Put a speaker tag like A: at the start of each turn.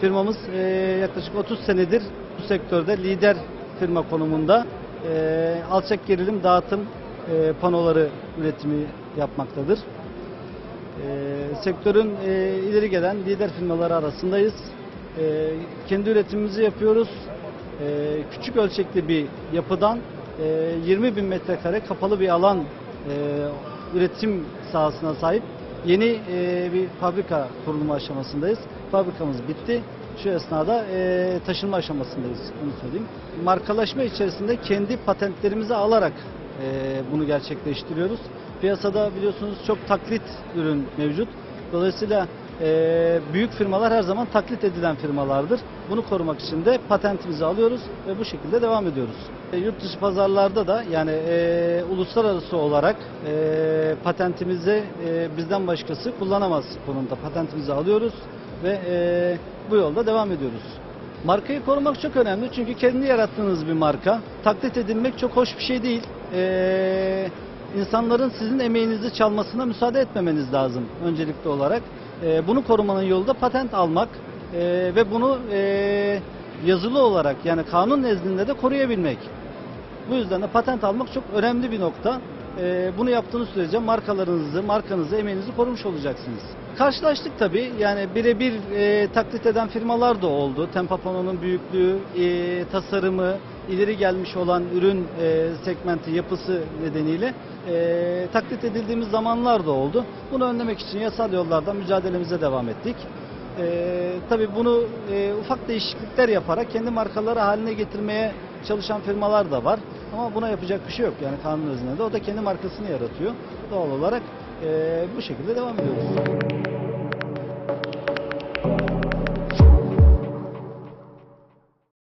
A: Firmamız e, yaklaşık 30 senedir bu sektörde lider firma konumunda e, alçak gerilim dağıtım e, panoları üretimi yapmaktadır. E, sektörün e, ileri gelen lider firmaları arasındayız. E, kendi üretimimizi yapıyoruz. E, küçük ölçekli bir yapıdan e, 20 bin metrekare kapalı bir alan e, üretim sahasına sahip yeni e, bir fabrika kurulma aşamasındayız. Fabrikamız bitti. Şu esnada e, taşınma aşamasındayız. Onu söyleyeyim. Markalaşma içerisinde kendi patentlerimizi alarak e, bunu gerçekleştiriyoruz. Piyasada biliyorsunuz çok taklit ürün mevcut. Dolayısıyla e, büyük firmalar her zaman taklit edilen firmalardır. Bunu korumak için de patentimizi alıyoruz ve bu şekilde devam ediyoruz. E, yurt dışı pazarlarda da yani e, uluslararası olarak e, patentimizi e, bizden başkası kullanamaz konumda patentimizi alıyoruz ve e, bu yolda devam ediyoruz. Markayı korumak çok önemli çünkü kendi yarattığınız bir marka. Taklit edilmek çok hoş bir şey değil. Ee, insanların sizin emeğinizi çalmasına müsaade etmemeniz lazım öncelikli olarak. Ee, bunu korumanın yolu da patent almak ee, ve bunu ee, yazılı olarak yani kanun nezdinde de koruyabilmek. Bu yüzden de patent almak çok önemli bir nokta. Ee, bunu yaptığınız sürece markalarınızı, markanızı, emeğinizi korumuş olacaksınız. Karşılaştık tabii. Yani birebir e, taklit eden firmalar da oldu. Tempapano'nun büyüklüğü, e, tasarımı, ileri gelmiş olan ürün e, segmenti, yapısı nedeniyle e, taklit edildiğimiz zamanlar da oldu. Bunu önlemek için yasal yollardan mücadelemize devam ettik. Ee, tabii bunu e, ufak değişiklikler yaparak kendi markaları haline getirmeye çalışan firmalar da var. Ama buna yapacak bir şey yok yani kanun öznede. O da kendi markasını yaratıyor. Doğal olarak e, bu şekilde devam ediyoruz.